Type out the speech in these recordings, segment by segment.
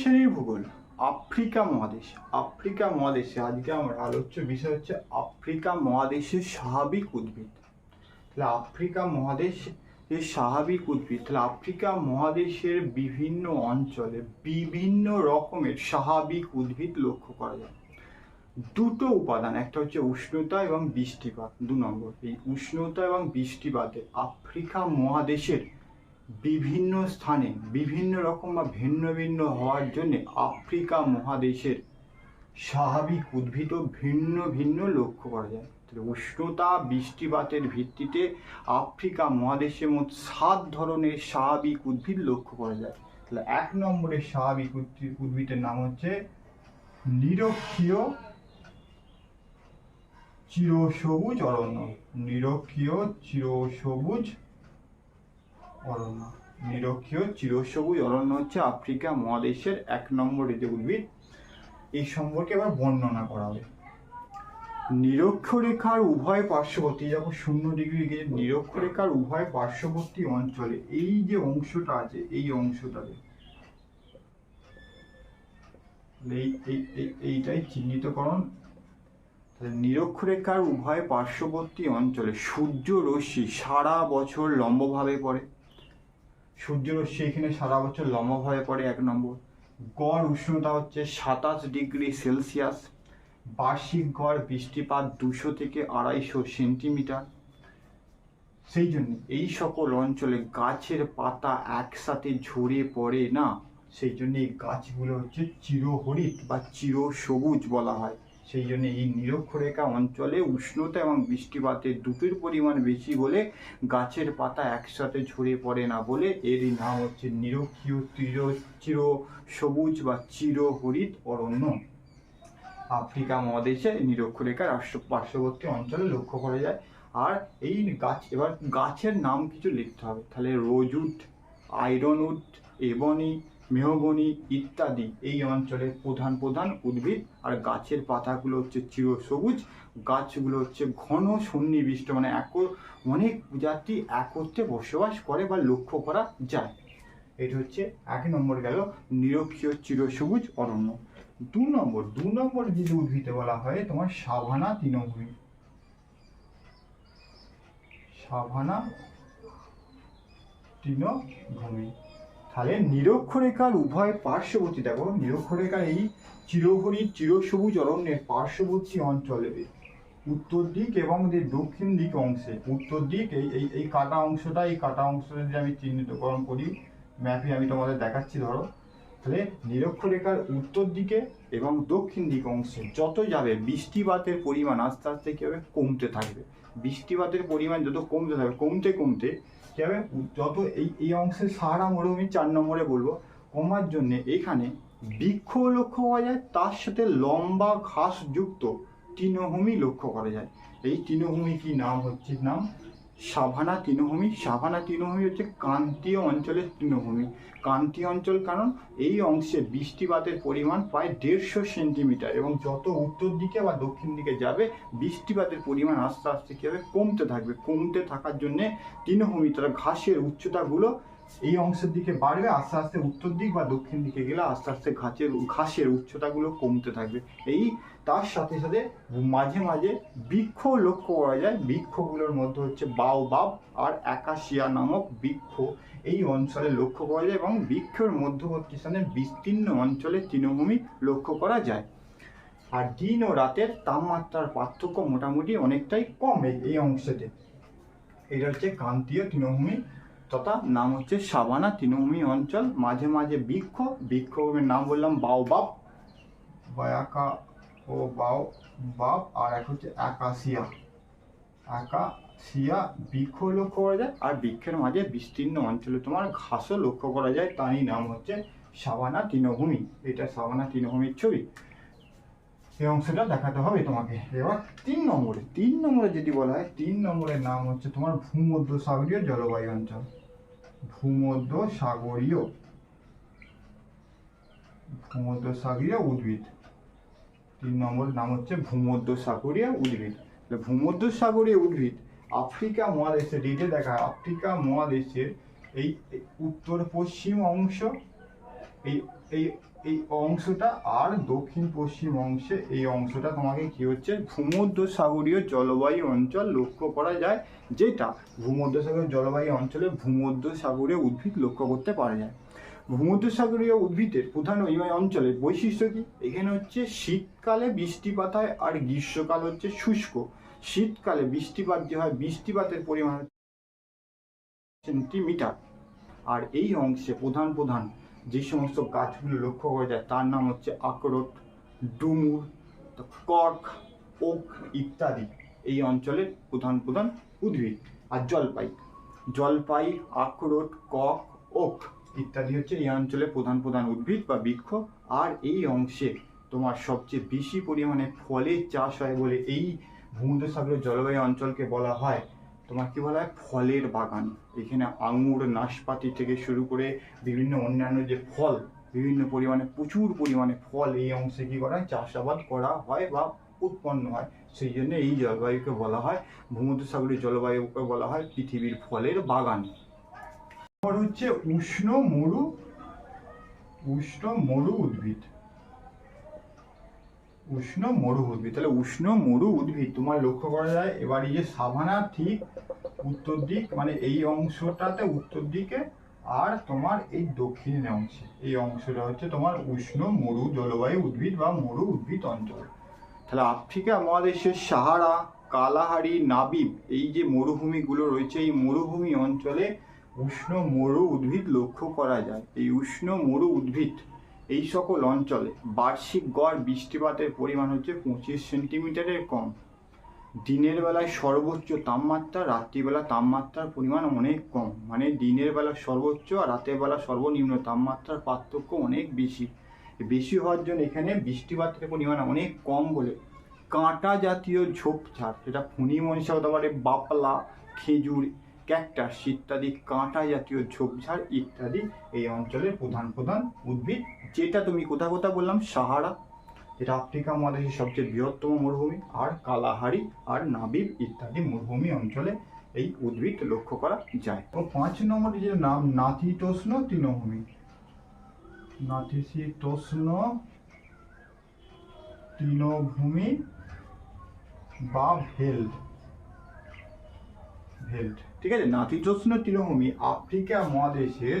শ্রেণির ভূগোল, আফ্রিকা মহাদেশ। আফ্রিকা মহাদেশে আজকে আমার আলোচ্য বিষয় হচ্ছে আফ্রিকা মহাদেশের স্বাভাবিক উদ্ভিদ। তাহলে আফ্রিকা মহাদেশ এর স্বাভাবিক উদ্ভিদ, তাহলে আফ্রিকা মহাদেশের বিভিন্ন অঞ্চলে বিভিন্ন রকমের স্বাভাবিক উদ্ভিদ লক্ষ্য করা যায়। দুটো উপাদান, একটা হচ্ছে উষ্ণতা এবং বৃষ্টিপাত, দু নম্বর। এই উষ্ণতা এবং বৃষ্টিপাতে আফ্রিকা মহাদেশের বিভিন্ন স্থানে বিভিন্ন রকম বা ভিন্ন ভিন্ন হওয়ার জন্য আফ্রিকা মহাদেশের স্বাভাবিক উদ্ভিদও ভিন্ন ভিন্ন লক্ষ্য করা যায়। উষ্ণতা, বৃষ্টিপাতের ভিত্তিতে আফ্রিকা মহাদেশের মোট সাত ধরনের স্বাভাবিক উদ্ভিদ লক্ষ্য করা যায়। তাহলে এক নম্বরের স্বাভাবিক উদ্ভিদের নাম হচ্ছে নিরক্ষীয় চিরসবুজ অরণ্য। নিরক্ষীয় চিরসবুজ অরণ্য নিরক্ষীয় চিরসবুজ অরণ্য হচ্ছে আফ্রিকা মহাদেশের এক নম্বর ঋতু উদ্ভিদ। এই সম্পর্কে আবার বর্ণনা করা হবে। নিরক্ষরেখার উভয় পার্শ্ববর্তী যখন শূন্য ডিগ্রি গিয়ে নিরক্ষরেখার উভয় পার্শ্ববর্তী অঞ্চলে, এই যে অংশটা আছে, এই অংশটাতে এই, এই- এই- এইটাই চিহ্নিতকরণ। নিরক্ষরেখার উভয় পার্শ্ববর্তী অঞ্চলে সূর্য রশ্মি সারা বছর লম্বভাবে পড়ে। সূর্য রশ্মি এখানে সারা বছর লম্বভাবে পড়ে এক নম্বর। গড় উষ্ণতা হচ্ছে সাতাশ ডিগ্রি সেলসিয়াস। বার্ষিক গড় বৃষ্টিপাত দুশো থেকে আড়াইশো সেন্টিমিটার। সেই জন্য এই সকল অঞ্চলে গাছের পাতা একসাথে ঝরে পড়ে না। সেই জন্য এই গাছগুলো হচ্ছে চিরহরিত বা চির সবুজ বলা হয়। সেই জন্য এই নিরক্ষরেখা অঞ্চলে উষ্ণতা এবং বৃষ্টিপাতের দুটোর পরিমাণ বেশি বলে গাছের পাতা একসাথে ঝরে পড়ে না বলে এরই নাম হচ্ছে নিরক্ষীয় চির চির সবুজ বা চিরহরিত অরণ্য। আফ্রিকা মহাদেশে নিরক্ষরেখা রাষ্ট্র পার্শ্ববর্তী অঞ্চলে লক্ষ্য করা যায়। আর এই গাছ, এবার গাছের নাম কিছু লিখতে হবে। তাহলে রোজউড আয়রনউড এবনি মেহগনি ইত্যাদি এই অঞ্চলের প্রধান প্রধান উদ্ভিদ। আর গাছের পাতাগুলো হচ্ছে চিরসবুজ গাছগুলো হচ্ছে ঘন সন্নিবিষ্ট মানে এক, অনেক জাতি একত্রে বসবাস করে বা লক্ষ্য করা যায়। এটা হচ্ছে এক নম্বর গেল নিরক্ষীয় চিরসবুজ অরণ্য। দু নম্বর দু নম্বর যে উদ্ভিদে বলা হয়, তোমার সাভানা তৃণভূমি সাভানা তৃণভূমি তাহলে নিরক্ষরেখার উভয় পার্শ্ববর্তী, দেখো নিরক্ষরেখার এই চিরহরিত চিরসবুজ অরণ্যের পার্শ্ববর্তী অঞ্চলে উত্তর দিক এবং যে দক্ষিণ দিক অংশে, উত্তর দিক এই এই এই কাটা অংশটা, এই কাটা অংশটা যদি আমি চিহ্নিতকরণ করি, ম্যাপে আমি তোমাদের দেখাচ্ছি ধরো, তাহলে নিরক্ষরেখার উত্তর দিকে এবং দক্ষিণ দিক অংশে যত যাবে বৃষ্টিপাতের পরিমাণ আস্তে আস্তে কী হবে? কমতে থাকবে। বৃষ্টিপাতের পরিমাণ যত কমতে থাকবে, কমতে কমতে কী হবে যত এই এই অংশে সাহারা মরুভূমি চার নম্বরে বলব। কমার জন্যে এখানে বৃক্ষ লক্ষ্য করা যায়, তার সাথে লম্বা ঘাস যুক্ত তৃণভূমি লক্ষ্য করা যায়। এই তৃণভূমি কি নাম হচ্ছে? নাম সাভানা তৃণভূমি। সাভানা তৃণভূমি হচ্ছে ক্রান্তীয় অঞ্চলের তৃণভূমি। ক্রান্তীয় অঞ্চল কারণ এই অংশে বৃষ্টিপাতের পরিমাণ প্রায় দেড়শো সেন্টিমিটার এবং যত উত্তর দিকে বা দক্ষিণ দিকে যাবে, বৃষ্টিপাতের পরিমাণ আস্তে আস্তে কী হবে? কমতে থাকবে। কমতে থাকার জন্যে তৃণভূমি, তারা ঘাসের উচ্চতাগুলো এই অংশের দিকে বাড়বে, আস্তে আস্তে উত্তর দিক বা দক্ষিণ দিকে গেলে আস্তে আস্তে ঘাসের ঘাসের উচ্চতাগুলো কমতে থাকবে। এই তার সাথে সাথে মাঝে মাঝে বৃক্ষ লক্ষ্য করা যায়। বৃক্ষগুলোর মধ্যে হচ্ছে বাউ বাও আর একাশিয়া নামক বৃক্ষ। এই অঞ্চলে লক্ষ্য করা যায় এবং বৃক্ষের মধ্যবর্তী স্থানে বিস্তীর্ণ অঞ্চলে তৃণভূমি লক্ষ্য করা যায়। আর দিন ও রাতের তাপমাত্রার পার্থক্য মোটামুটি অনেকটাই কম এই- অংশেতে। এটা হচ্ছে ক্রান্তীয় তৃণভূমি তথা নাম হচ্ছে সাবানা, তৃণভূমি অঞ্চল, মাঝে মাঝে বৃক্ষ বৃক্ষের নাম বললাম বাওবাব বায়াকা ও বাও বাপ, আর এক হচ্ছে একাশিয়া একাশিয়া বৃক্ষ লক্ষ্য করা যায়, আর বৃক্ষের মাঝে বিস্তীর্ণ অঞ্চলে তোমার ঘাসও লক্ষ্য করা যায়, তারই নাম হচ্ছে সাবানা, তৃণভূমি। এটা সাবানা, তৃণভূমির ছবি। এই অংশটা দেখাতে হবে তোমাকে। এবার তিন নম্বরে তিন নম্বরে যদি বলা হয়, তিন নম্বরের নাম হচ্ছে তোমার ভূমধ্য সাগরীয় জলবায়ু অঞ্চল। ভূমধ্য সাগরীয় ভূমধ্য সাগরীয় উদ্ভিদ। তিন নম্বরের নাম হচ্ছে ভূমধ্য সাগরীয় উদ্ভিদ। ভূমধ্য সাগরীয় উদ্ভিদ আফ্রিকা মহাদেশে রিটে দেখা, আফ্রিকা মহাদেশের এই উত্তর পশ্চিম অংশ, এই এই এই অংশটা আর দক্ষিণ পশ্চিম অংশে এই অংশটা তোমাকে কি হচ্ছে? ভূমধ্য সাগরীয় জলবায়ু অঞ্চল লক্ষ্য করা যায়, যেটা ভূমধ্য সাগরীয় জলবায়ু অঞ্চলে ভূমধ্য সাগরীয় উদ্ভিদ লক্ষ্য করতে পারা যায়। ভূমধ্য সাগরীয় উদ্ভিদের প্রধান ওই অঞ্চলের বৈশিষ্ট্য কি? এখানে হচ্ছে শীতকালে বৃষ্টিপাত হয় আর গ্রীষ্মকাল হচ্ছে শুষ্ক। শীতকালে বৃষ্টিপাত যে হয়, বৃষ্টিপাতের পরিমাণ সেন্টিমিটার। আর এই অংশে প্রধান প্রধান যে সমস্ত গাছগুলো লক্ষ্য করা যায়, তার নাম হচ্ছে আখরোট, ডুমুর কর্ক ওক ইত্যাদি। এই অঞ্চলের প্রধান প্রধান উদ্ভিদ আর জলপাই। জলপাই, আখরোট, কক, ওক ইত্যাদি হচ্ছে এই অঞ্চলের প্রধান প্রধান উদ্ভিদ বা বৃক্ষ। আর এই অংশে তোমার সবচেয়ে বেশি পরিমাণে ফলের চাষ হয় বলে এই ভূমধ্যসাগরের জলবায়ু অঞ্চলকে বলা হয়। তোমার কি বলা হয়? ফলের বাগান। এখানে আঙুর, নাশপাতি থেকে শুরু করে বিভিন্ন অন্যান্য যে ফল, বিভিন্ন পরিমাণে, প্রচুর পরিমাণে ফল এই অংশে কি করা হয়? চাষাবাদ করা হয় বা উৎপন্ন হয়। সেই জন্য এই জলবায়ুকে বলা হয়, ভূমধ্যসাগরীয় জলবায়ুকে বলা হয় পৃথিবীর ফলের বাগান। হচ্ছে উষ্ণ মরু উষ্ণ মরু উদ্ভিদ। উষ্ণ মরু উদ্ভিদ। তাহলে উষ্ণ মরু উদ্ভিদ, তোমার লক্ষ্য করা যায়, এবার এই যে সাভানা ঠিক উত্তর দিক মানে এই অংশটাতে উত্তর দিকে আর তোমার এই দক্ষিণ অংশে। এই অংশটা হচ্ছে তোমার উষ্ণ মরু জলবায়ু উদ্ভিদ বা মরু উদ্ভিদ অঞ্চল। তাহলে আফ্রিকা মহাদেশের সাহারা, কালাহারি, নাবিব, এই যে মরুভূমিগুলো রয়েছে, এই মরুভূমি অঞ্চলে উষ্ণ মরু উদ্ভিদ লক্ষ্য করা যায়। এই উষ্ণ মরু উদ্ভিদ এই সকল অঞ্চলে বার্ষিক গড় বৃষ্টিপাতের পরিমাণ হচ্ছে পঁচিশ সেন্টিমিটারের কম। দিনের বেলায় সর্বোচ্চ তাপমাত্রা, রাত্রিবেলা তাপমাত্রার পরিমাণ অনেক কম। মানে দিনের বেলা সর্বোচ্চ আর রাতের বেলা সর্বনিম্ন তাপমাত্রার পার্থক্য অনেক বেশি। বেশি হওয়ার জন্য এখানে বৃষ্টিপাতের পরিমাণ অনেক কম বলে কাঁটা জাতীয় ঝোপঝাড়, যেটা ফুনি মনীষা হতে পারে বাপলা, খেজুর ক্যাকটাস ইত্যাদি, কাঁটা জাতীয় ঝোপঝাড় ইত্যাদি এই অঞ্চলের প্রধান প্রধান উদ্ভিদ। যেটা তুমি কোথা কোথা বললাম? সাহারা, যেটা আফ্রিকা মহাদেশের সবচেয়ে বৃহত্তম মরুভূমি, আর কালাহারি, আর নাবিব ইত্যাদি মরুভূমি অঞ্চলে এই উদ্ভিদ লক্ষ্য করা যায়। তো পাঁচ নম্বর যে নাম নাতিতোষ্ণ তৃণভূমি। নাতিশীতোষ্ণ তৃণভূমি বা ভেল্ড ভেল্ট ঠিক আছে? নাতিতোষ্ণ তৃণভূমি, আফ্রিকা মহাদেশের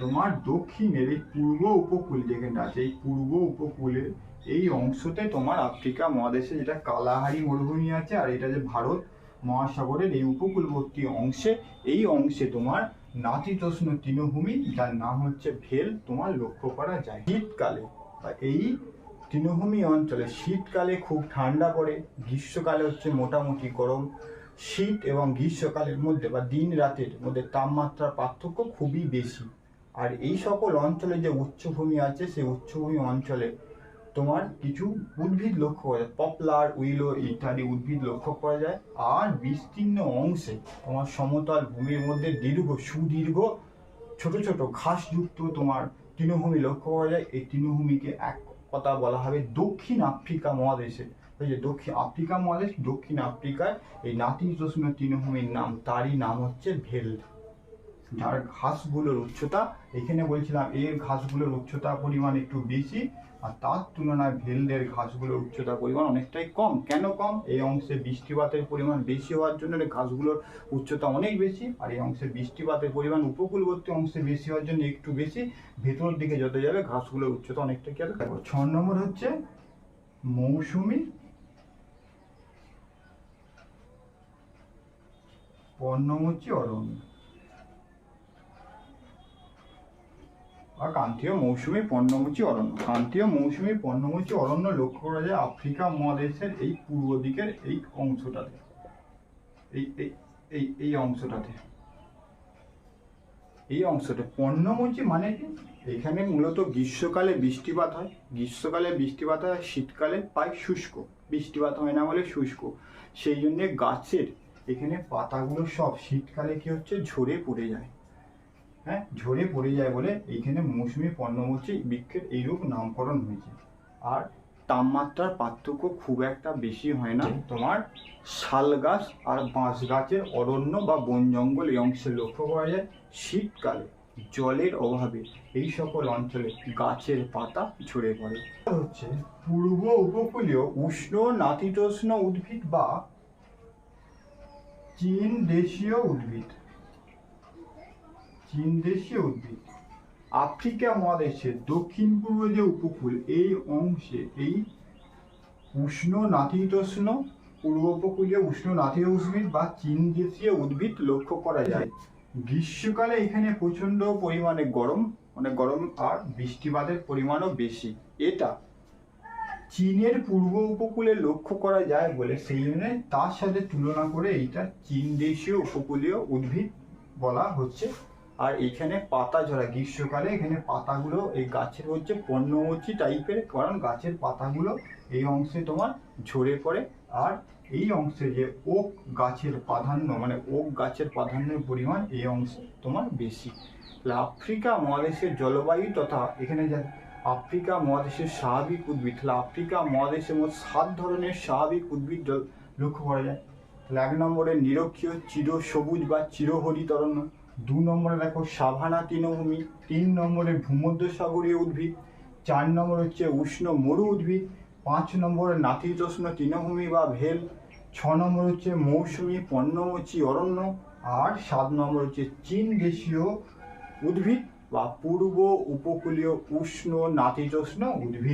তোমার দক্ষিণের এই পূর্ব উপকূল যেখানটা আছে, এই পূর্ব উপকূলের এই অংশতে তোমার আফ্রিকা মহাদেশে যেটা কালাহারি মরুভূমি আছে আর এটা যে ভারত মহাসাগরের এই উপকূলবর্তী অংশে, এই অংশে তোমার নাতিতোষ্ণ তৃণভূমি, যার নাম হচ্ছে ভেল, তোমার লক্ষ্য করা যায়। শীতকালে এই তৃণভূমি অঞ্চলে শীতকালে খুব ঠান্ডা পড়ে, গ্রীষ্মকালে হচ্ছে মোটামুটি গরম। শীত এবং গ্রীষ্মকালের মধ্যে বা দিন রাতের মধ্যে তাপমাত্রার পার্থক্য খুবই বেশি। আর এই সকল অঞ্চলে যে উচ্চভূমি আছে, সেই উচ্চভূমি অঞ্চলে তোমার কিছু উদ্ভিদ লক্ষ্য করা যায়। পপলার, উইলো ইত্যাদি উদ্ভিদ লক্ষ্য করা যায়। আর বিস্তীর্ণ অংশে তোমার সমতল ভূমির মধ্যে দীর্ঘ, সুদীর্ঘ, ছোট ছোট ঘাসযুক্ত তোমার তৃণভূমি লক্ষ্য করা যায়। এই তৃণভূমিকে এক কথা বলা হবে দক্ষিণ আফ্রিকা মহাদেশে। ওই যে দক্ষিণ আফ্রিকা মহাদেশ, দক্ষিণ আফ্রিকায় এই নাতিশীতোষ্ণ তৃণভূমির নাম, তারই নাম হচ্ছে ভেল্ড যার ঘাসগুলোর উচ্চতা, এখানে বলছিলাম এর ঘাসগুলোর উচ্চতা পরিমাণ একটু বেশি, আর তার তুলনায় ভেলদের ঘাসগুলোর উচ্চতা পরিমাণ অনেকটাই কম। কেন কম? এই অংশে বৃষ্টিপাতের পরিমাণ বেশি হওয়ার জন্য ঘাসগুলোর উচ্চতা অনেক বেশি, আর এই অংশে বৃষ্টিপাতের পরিমাণ উপকূলবর্তী অংশে বেশি হওয়ার জন্য একটু বেশি, ভেতর দিকে যত যাবে ঘাসগুলোর উচ্চতা অনেকটা কি হবে ছ নম্বর হচ্ছে মৌসুমি পর্ণমোচী অরণ্য। বা ক্রান্তীয় মৌসুমি পর্ণমোচী অরণ্য। ক্রান্তীয় মৌসুমি পর্ণমোচী অরণ্য লক্ষ্য করা যায় আফ্রিকা মহাদেশের এই পূর্ব দিকের এই অংশটাতে। এই এই এই এই অংশটাতে। এই অংশটা। পর্ণমোচী মানে কি? এখানে মূলত গ্রীষ্মকালে বৃষ্টিপাত হয়। গ্রীষ্মকালে বৃষ্টিপাত হয়, শীতকালে প্রায় শুষ্ক। বৃষ্টিপাত হয় না বলে শুষ্ক। সেই জন্যে গাছের এখানে পাতাগুলো সব শীতকালে কি হচ্ছে? ঝরে পড়ে যায়। হ্যাঁ? ঝরে পড়ে যায় বলে এইখানে মৌসুমি পর্ণমোচী বৃক্ষের এইরূপ নামকরণ হয়েছে। আর তাপমাত্রার পার্থক্য খুব একটা বেশি হয় না। তোমার শাল গাছ আর বাঁশ গাছের অরণ্য বা বন জঙ্গল এই অংশে লক্ষ্য করা যায় শীতকালে জলের অভাবে এই সকল অঞ্চলে গাছের পাতা ঝরে পড়ে। হচ্ছে পূর্ব উপকূলীয় উষ্ণ নাতিতোষ্ণ উদ্ভিদ বা চীন দেশীয় উদ্ভিদ। চীন দেশীয় উদ্ভিদ। আফ্রিকা মহাদেশের দক্ষিণ পূর্ব যে উপকূল, এই অংশে এই উষ্ণ নাতিতোষ্ণ পূর্ব উপকূলীয় উষ্ণ উদ্ভিদ বা চীন দেশীয় উদ্ভিদ লক্ষ্য করা যায়। গ্রীষ্মকালে এখানে প্রচণ্ড পরিমাণে গরম মানে গরম আর বৃষ্টিপাতের পরিমাণও বেশি। এটা চীনের পূর্ব উপকূলে লক্ষ্য করা যায় বলে সেই জন্য তার সাথে তুলনা করে এইটা চীন দেশীয় উপকূলীয় উদ্ভিদ বলা হচ্ছে। আর এখানে পাতা ঝরা, গ্রীষ্মকালে এখানে পাতাগুলো এই গাছের হচ্ছে পণ্যমোচী টাইপের, কারণ গাছের পাতাগুলো এই অংশে তোমার ঝরে পড়ে। আর এই অংশে যে ওক গাছের প্রাধান্য মানে ওক গাছের প্রাধান্যের পরিমাণ এই অংশে তোমার বেশি। আফ্রিকা মহাদেশের জলবায়ু তথা এখানে যা আফ্রিকা মহাদেশের স্বাভাবিক উদ্ভিদ। তাহলে আফ্রিকা মহাদেশের মোট সাত ধরনের স্বাভাবিক উদ্ভিদ লক্ষ্য করা যায়। তাহলে এক নম্বরে নিরক্ষীয়, চির সবুজ বা চিরহরিত অরণ্য দু নম্বরে দেখো সাভানা তৃণভূমি। তিন নম্বরে ভূমধ্যসাগরীয় উদ্ভিদ। চার নম্বর হচ্ছে উষ্ণ মরু উদ্ভিদ। পাঁচ নম্বরে নাতিশীতোষ্ণ তৃণভূমি বা ভেল। ছ নম্বর হচ্ছে মৌসুমি পর্ণমোচী অরণ্য। আর সাত নম্বর হচ্ছে চীন দেশীয় উদ্ভিদ। বা পূর্ব উপকূলীয় উষ্ণ নাতিশীতোষ্ণ উদ্ভিদ।